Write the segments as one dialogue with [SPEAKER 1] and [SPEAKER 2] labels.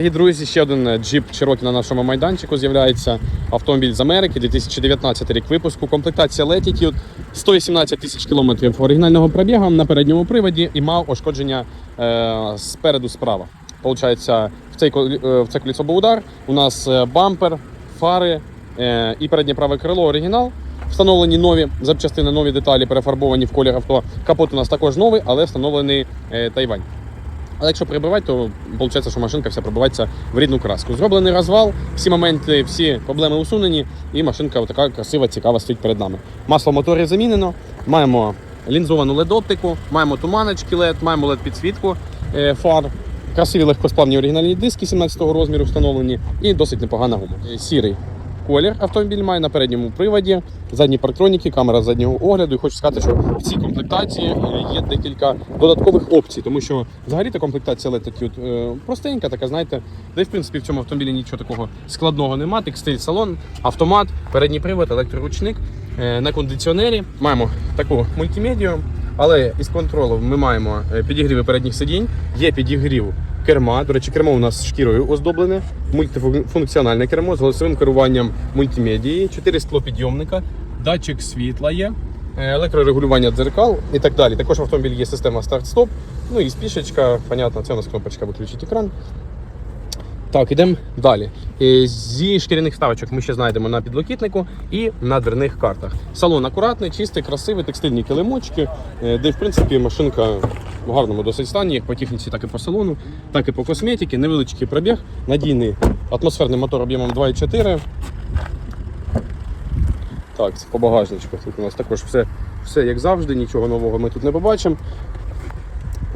[SPEAKER 1] Дорогі друзі, ще один джип Cherokee на нашому майданчику з'являється. Автомобіль з Америки, 2019 рік випуску. Комплектація Latitude, 118 тисяч кілометрів оригінального пробігу на передньому приводі і мав ошкодження е, спереду справа. Получається, в цей е, в це колесо був удар. У нас е, бампер, фари е, і переднє праве крило оригінал. Встановлені нові запчастини, нові деталі, перефарбовані в колір авто. Капот у нас також новий, але встановлений е, Тайвань. Але якщо прибивати, то виходить, що машинка вся прибивається в рідну краску. Зроблений розвал, всі моменти, всі проблеми усунені, і машинка така красива, цікава стоїть перед нами. Масло в моторі замінено, маємо лінзовану LED-оптику, маємо туманочки LED, маємо LED-підсвітку е, фар. Красиві легкосплавні оригінальні диски 17-го розміру встановлені і досить непогана гума. Е, Сірий колір автомобіль має на передньому приводі, задні парктроніки, камера заднього огляду. І хочу сказати, що в цій комплектації е, є декілька додаткових опцій, тому що взагалі та комплектація Latitude е, простенька, така, знаєте, де в принципі в цьому автомобілі нічого такого складного немає. Текстиль салон, автомат, передній привод, електроручник е, на кондиціонері. Маємо таку мультимедію. Але із контролу ми маємо е, підігріви передніх сидінь, є підігрів керма. До речі, кермо у нас шкірою оздоблене, мультифункціональне кермо з голосовим керуванням мультимедії, 4 склопідйомника, датчик світла є, е, електрорегулювання дзеркал і так далі. Також в автомобілі є система старт-стоп. Ну і спішечка, понятно, це у нас кнопочка виключити екран. Так, ідемо далі. Е, Зі шкіряних вставочок ми ще знайдемо на підлокітнику і на дверних картах. Салон акуратний, чистий, красивий, текстильні килимочки, е, де в принципі машинка в гарному досить стані, як по техніці, так і по салону, так і по косметиці. Невеличкий пробіг, надійний атмосферний мотор об'ємом 2,4. Так, це по багажничку. Тут у нас також все, все як завжди, нічого нового ми тут не побачимо.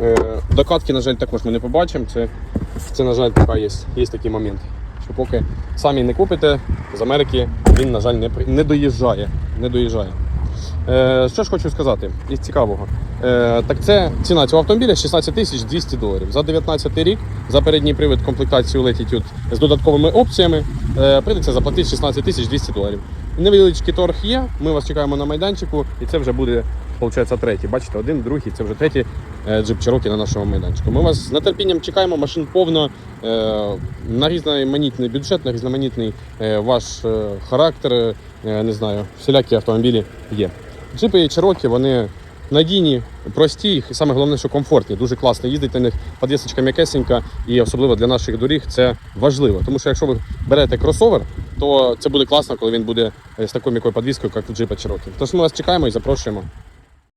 [SPEAKER 1] Е, Докатки, на жаль, також ми не побачимо. Це, це на жаль, така є, є такий момент. Що поки самі не купите, з Америки він, на жаль, не, не доїжджає. Не доїжджає. Е, що ж хочу сказати із цікавого. Е, так це ціна цього автомобіля 16 тисяч 200 доларів. За 19 рік, за передній привід комплектацію Latitude з додатковими опціями е, прийдеться заплатити 16 тисяч 200 доларів. Невеличкий торг є, ми вас чекаємо на майданчику, і це вже буде, виходить, третій. Бачите, один, другий, це вже третій е, джип Cherokee на нашому майданчику. Ми вас з нетерпінням чекаємо, машин повно, е, на різноманітний бюджет, на різноманітний е, ваш характер, не знаю, всілякі автомобілі є. Джипи Cherokee, вони надійні, прості, і саме головне, що комфортні. Дуже класно їздити на них, подвісочка м'якесенька, і особливо для наших доріг це важливо. Тому що якщо ви берете кросовер, то це буде класно, коли він буде з такою м'якою подвіскою, як у джипа Cherokee. Тож ми вас чекаємо і запрошуємо.